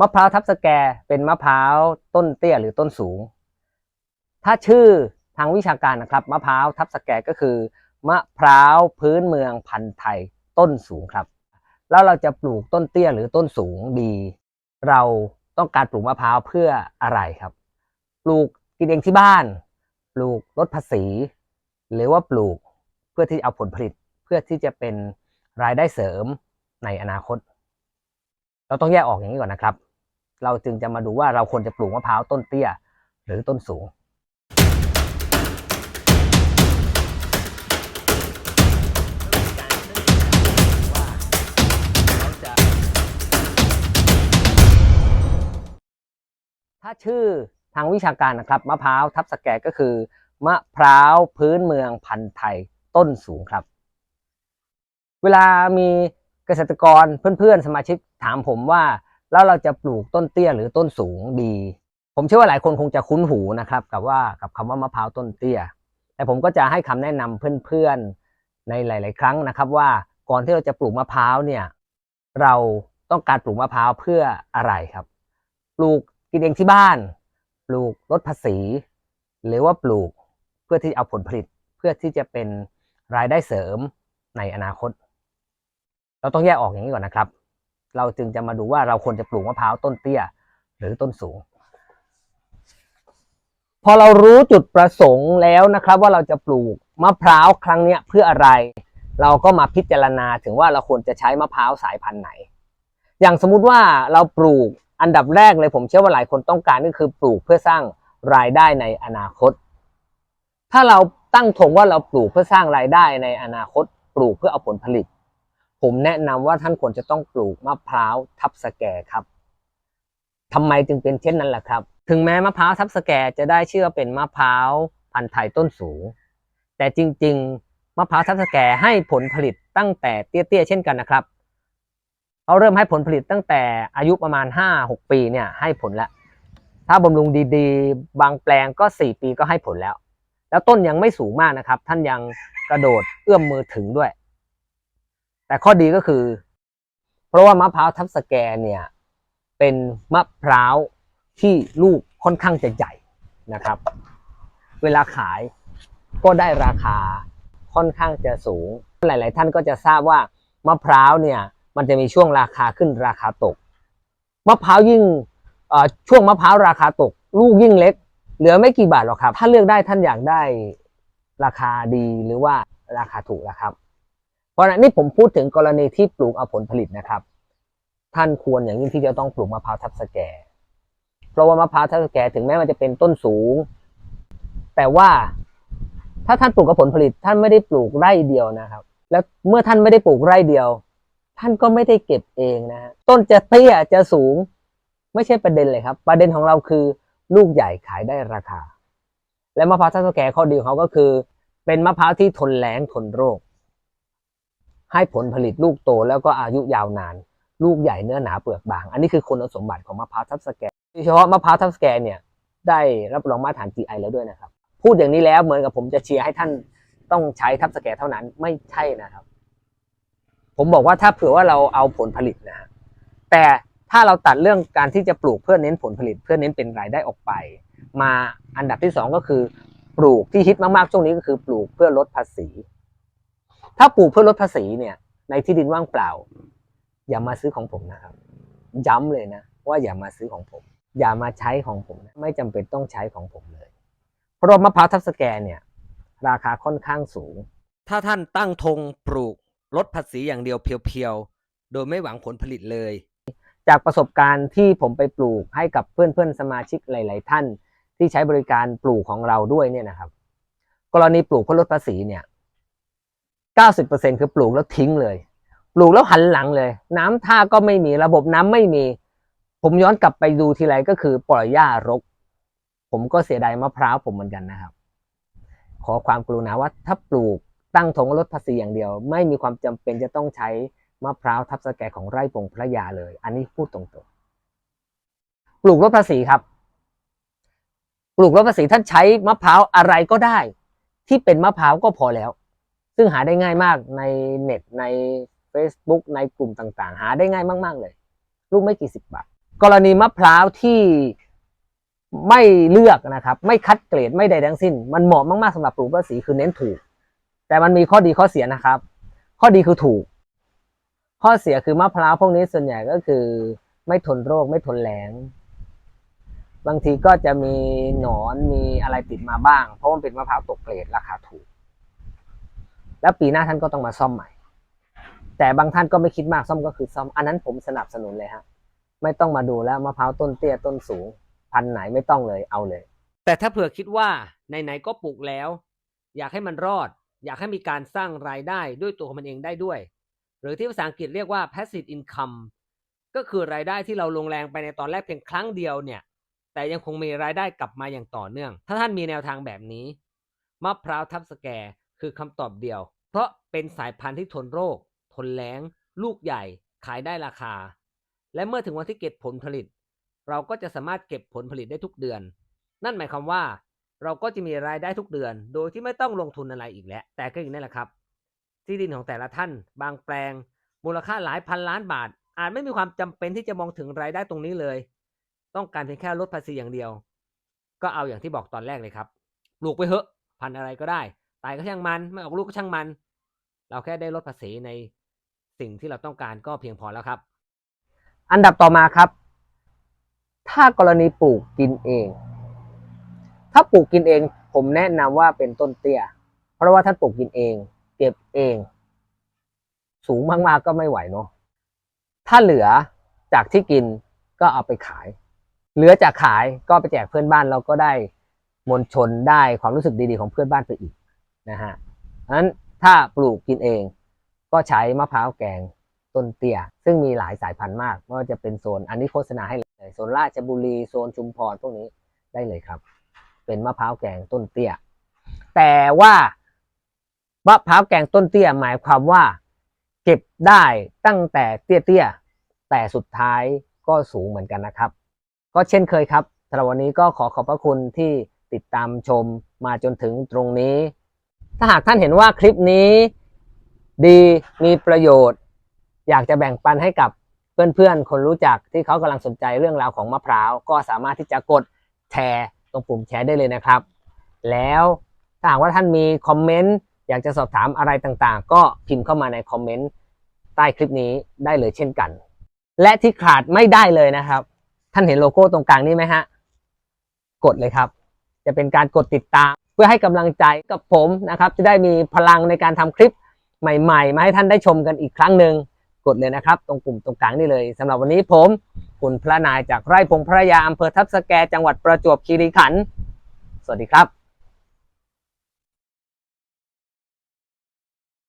มะพร้าวทับสแกเป็นมะพร้าวต้นเตี้ยหรือต้นสูง ถ้าชื่อทางวิชาการนะครับมะพร้าวทับสแกก็คือ มะพร้าวพื้นเมืองพันธุ์ไทยต้นสูงครับ แล้วเราจะปลูกต้นเตี้ยหรือต้นสูงดี เราต้องการปลูกมะพร้าวเพื่ออะไรครับ ปลูกกินเองที่บ้าน ปลูกลดภาษี หรือว่าปลูกเพื่อที่เอาผลผลิตเพื่อที่จะเป็นรายได้เสริมในอนาคต เราต้องแยกออกอย่างนี้ก่อนนะครับ เราจึงจะมาดูว่าเราควรจะปลูกมะพร้าวต้นเตี้ย หรือต้นสูง ถ้าชื่อทางวิชาการนะครับมะพร้าวทับสแกก็คือ มะพร้าวพื้นเมืองพันธุ์ไทยต้นสูงครับ เวลามี เกษตรกรเพื่อนๆ สมาชิกถามผมว่า แล้วเราจะปลูกต้นเตี้ยหรือต้นสูงดี ผมเชื่อว่าหลายคนคงจะคุ้นหูนะครับ กับว่ากับคำว่ามะพร้าวต้นเตี้ย แต่ผมก็จะให้คำแนะนำเพื่อนๆ ในหลาย ๆ ครั้งนะครับ ว่าก่อนที่เราจะปลูกมะพร้าวเนี่ยเราต้องการปลูกมะพร้าวเพื่ออะไรครับ ปลูกกินเองที่บ้าน ปลูกลดภาษี หรือว่าปลูกเพื่อที่เอาผลผลิตเพื่อที่จะเป็นรายได้เสริมในอนาคต เราต้องแยกออกอย่างนี้ก่อนนะครับ เราจึงจะมาดูว่าเราควรจะปลูกมะพร้าวต้นเตี้ย หรือต้นสูง พอเรารู้จุดประสงค์แล้วนะครับ ว่าเราจะปลูกมะพร้าวครั้งเนี้ยเพื่ออะไร เราก็มาพิจารณาถึงว่าเราควรจะใช้มะพร้าวสายพันธุ์ไหน อย่างสมมุติว่าเราปลูกอันดับแรกเลยผมเชื่อว่าหลายคนต้องการก็คือปลูกเพื่อสร้างรายได้ในอนาคต ถ้าเราตั้งธงว่าเราปลูกเพื่อสร้างรายได้ในอนาคต ปลูกเพื่อเอาผลผลิต ผมแนะนำว่าท่านควรจะต้องปลูกมะพร้าวทับสแกครับทำไมจึงเป็นเช่นนั้นล่ะครับ ถึงแม้มะพร้าวทับสแกจะได้ชื่อเป็นมะพร้าวพันธุ์ไทยต้นสูง แต่จริง ๆ มะพร้าวทับสแกให้ผลผลิตตั้งแต่เตี้ยๆเช่นกันนะครับเขาเริ่มให้ผลผลิตตั้งแต่อายุประมาณ 5-6 ปีเนี่ยให้ผลแล้ว ถ้าบำรุงดีๆ บางแปลงก็ 4 ปีก็ให้ผลแล้ว แล้วต้นยังไม่สูงมากนะครับ ท่านยังกระโดดเอื้อมมือถึงด้วย แต่ข้อดีก็คือ เพราะว่ามะพร้าวทับสแกเนี่ยเป็นมะพร้าวที่ลูกค่อนข้างจะใหญ่นะครับ เวลาขายก็ได้ราคาค่อนข้างจะสูง หลาย ๆ ท่านก็จะทราบว่ามะพร้าวเนี่ยมันจะมีช่วงราคาขึ้นราคาตก มะพร้าวยิ่งช่วงมะพร้าวราคาตก ลูกยิ่งเล็ก เหลือไม่กี่บาทหรอกครับ ถ้าเลือกได้ท่านอยากได้ราคาดีหรือว่าราคาถูกนะครับ เพราะนั้นนี่ผมพูดถึงกรณีที่ปลูกเอาผลผลิตนะครับ ท่านควรอย่างยิ่งที่จะต้องปลูกมะพร้าวทับสแก เพราะว่ามะพร้าวทับสแกถึงแม้มันจะเป็นต้นสูง แต่ว่าถ้าท่านปลูกกับผลผลิต ท่านไม่ได้ปลูกไร่เดียวนะครับ แล้วเมื่อท่านไม่ได้ปลูกไร่เดียว ท่านก็ไม่ได้เก็บเองนะฮะต้นจะเตี้ยจะสูง ไม่ใช่ประเด็นเลยครับ ประเด็นของเราคือลูกใหญ่ขายได้ราคา และมะพร้าวทับสแกข้อดีของเขาก็คือ เป็นมะพร้าวที่ทนแล้งทนโรค ให้ผลผลิตลูกโตแล้วก็อายุยาวนาน ลูกใหญ่เนื้อหนาเปลือกบาง อันนี้คือคุณสมบัติของมะพร้าวทับสแกโดยเฉพาะมะพร้าวทับสแกเนี่ยได้รับรองมาตรฐาน GI แล้วด้วยนะครับ พูดอย่างนี้แล้วเหมือนกับผมจะเชียร์ให้ท่านต้องใช้ทับสแกเท่านั้นไม่ใช่นะครับ ผมบอกว่าถ้าเผื่อว่าเราเอาผลผลิตนะฮะแต่ถ้าเราตัดเรื่องการที่จะปลูกเพื่อเน้นผลผลิต เพื่อเน้นเป็นรายได้ออกไป มาอันดับที่สองก็คือ ปลูกที่ฮิตมากๆช่วงนี้ก็คือปลูกเพื่อลดภาษี ถ้าปลูกเพื่อลดภาษีเนี่ย ในที่ดินว่างเปล่า อย่ามาซื้อของผมนะครับ ย้ำเลยนะ ว่าอย่ามาซื้อของผม อย่ามาใช้ของผมนะไม่จำเป็นต้องใช้ของผมเลย เพราะมะพร้าวทับสแกเนี่ย ราคาค่อนข้างสูง ถ้าท่านตั้งธงปลูกลดภาษีอย่างเดียวเพียวๆ โดยไม่หวังผลผลิตเลย จากประสบการณ์ที่ผมไปปลูกให้กับเพื่อนๆสมาชิกหลาย ๆ ท่านที่ใช้บริการปลูกของเราด้วยเนี่ยนะครับ กรณีปลูกเพื่อลดภาษีเนี่ย 90%คือปลูกแล้วทิ้งเลย ปลูกแล้วหันหลังเลย น้ำท่าก็ไม่มีระบบน้ำไม่มี ผมย้อนกลับไปดูทีไรก็คือปล่อยหญ้ารก ผมก็เสียดายมะพร้าวผมเหมือนกันนะครับ ขอความกรุณาว่าถ้าปลูกตั้งธงลดภาษีอย่างเดียว ไม่มีความจำเป็นจะต้องใช้มะพร้าวทับสแกของไร่ปงพระยาเลย อันนี้พูดตรงๆ ปลูกลดภาษีครับ ปลูกลดภาษีท่านใช้มะพร้าวอะไรก็ได้ ที่เป็นมะพร้าวก็พอแล้ว ซึ่งหาได้ง่ายมากในเน็ตใน Facebook ในกลุ่มต่างๆ หาได้ง่ายมากๆเลย ลูกไม่กี่สิบบาท กรณีมะพร้าวที่ไม่เลือกนะครับ ไม่คัดเกรดไม่ใดทั้งสิ้น มันเหมาะมากๆสำหรับปลูกและสีคือเน้นถูก แต่มันมีข้อดีข้อเสียนะครับ ข้อดีคือถูก ข้อเสียคือมะพร้าวพวกนี้ส่วนใหญ่ก็คือ ไม่ทนโรคไม่ทนแล้งบางทีก็จะมีหนอนมีอะไรติดมาบ้าง เพราะว่ามันเป็นมะพร้าวตกเกรดราคาถูก แล้วปีหน้าท่านก็ต้องมาซ่อมใหม่ แต่บางท่านก็ไม่คิดมากซ่อมก็คือซ่อม อันนั้นผมสนับสนุนเลยฮะ ไม่ต้องมาดูแล้วมะพร้าวต้นเตี้ยต้นสูง พันไหนไม่ต้องเลยเอาเลย แต่ถ้าเผื่อคิดว่าไหนๆก็ปลูกแล้ว อยากให้มันรอด อยากให้มีการสร้างรายได้ด้วยตัวของมันเองได้ด้วย หรือที่ภาษาอังกฤษเรียกว่า passive income ก็คือรายได้ที่เราลงแรงไปในตอนแรกเพียงครั้งเดียวเนี่ย แต่ยังคงมีรายได้กลับมาอย่างต่อเนื่อง ถ้าท่านมีแนวทางแบบนี้มะพร้าวทับสแกร์คือคำตอบเดียว เพราะเป็นสายพันธุ์ที่ทนโรค ทนแล้ง ลูกใหญ่ ขายได้ราคา และเมื่อถึงวันที่เก็บผลผลิต เราก็จะสามารถเก็บผลผลิตได้ทุกเดือน นั่นหมายความว่า เราก็จะมีรายได้ทุกเดือน โดยที่ไม่ต้องลงทุนอะไรอีกแล้ว แต่ก็อย่างนี้แหละครับ ที่ดินของแต่ละท่าน บางแปลง มูลค่าหลายพันล้านบาท อาจไม่มีความจำเป็นที่จะมองถึงรายได้ตรงนี้เลย ต้องการเพียงแค่ลดภาษีอย่างเดียว ก็เอาอย่างที่บอกตอนแรกเลยครับ ปลูกไปเหอะ พันอะไรก็ได้ ตายก็ช่างมัน ไม่ออกลูกก็ช่างมัน เราแค่ได้ลดภาษีในสิ่งที่เราต้องการก็เพียงพอแล้วครับ อันดับต่อมาครับ ถ้ากรณีปลูกกินเอง ถ้าปลูกกินเอง ผมแนะนำว่าเป็นต้นเตี้ย เพราะว่าถ้าปลูกกินเอง เก็บเอง สูงมากๆก็ไม่ไหวเนาะถ้าเหลือจากที่กินก็เอาไปขาย เหลือจากขายก็ไปแจกเพื่อนบ้านเราก็ได้มวลชนได้ความรู้สึกดีๆของเพื่อนบ้านไปอีกนะฮะเพราะฉะนั้น ถ้าปลูกกินเอง ก็ใช้มะพร้าวแกงต้นเตี้ย ซึ่งมีหลายสายพันธุ์มากไม่ว่าจะเป็นโซนอันนี้โฆษณาให้เลยโซนราชบุรีโซนชุมพรพวกนี้ได้เลยครับ เป็นมะพร้าวแกงต้นเตี้ย แต่ว่ามะพร้าวแกงต้นเตี้ยหมายความว่า เก็บได้ตั้งแต่เตี้ยๆแต่สุดท้ายก็สูงเหมือนกันนะครับ ก็เช่นเคยครับสำหรับวันนี้ก็ขอขอบพระคุณที่ติดตามชมมาจนถึงตรงนี้ ถ้าหากท่านเห็นว่าคลิปนี้ดีมีประโยชน์ อยากจะแบ่งปันให้กับเพื่อนๆ คนรู้จักที่เขากำลังสนใจเรื่องราวของมะพร้าว ก็สามารถที่จะกดแชร์ตรงปุ่มแชร์ได้เลยนะครับ แล้วถ้าหากว่าท่านมีคอมเมนต์อยากจะสอบถามอะไรต่างๆ ก็พิมพ์เข้ามาในคอมเมนต์ใต้คลิปนี้ได้เลยเช่นกัน และที่ขาดไม่ได้เลยนะครับ ท่านเห็นโลโก้ตรงกลางนี่ไหมฮะ กดเลยครับ จะเป็นการกดติดตาม เพื่อให้กำลังใจกับผมนะครับ จะได้มีพลังในการทำคลิปใหม่ๆ มาให้ท่านได้ชมกันอีกครั้งหนึ่งกดเลยนะครับ ตรงปุ่มตรงกลางนี่เลยสำหรับวันนี้ผมคุณพระนายจากไร่พงพระยาอำเภอทับสแกจังหวัดประจวบคีรีขันธ์สวัสดีครับ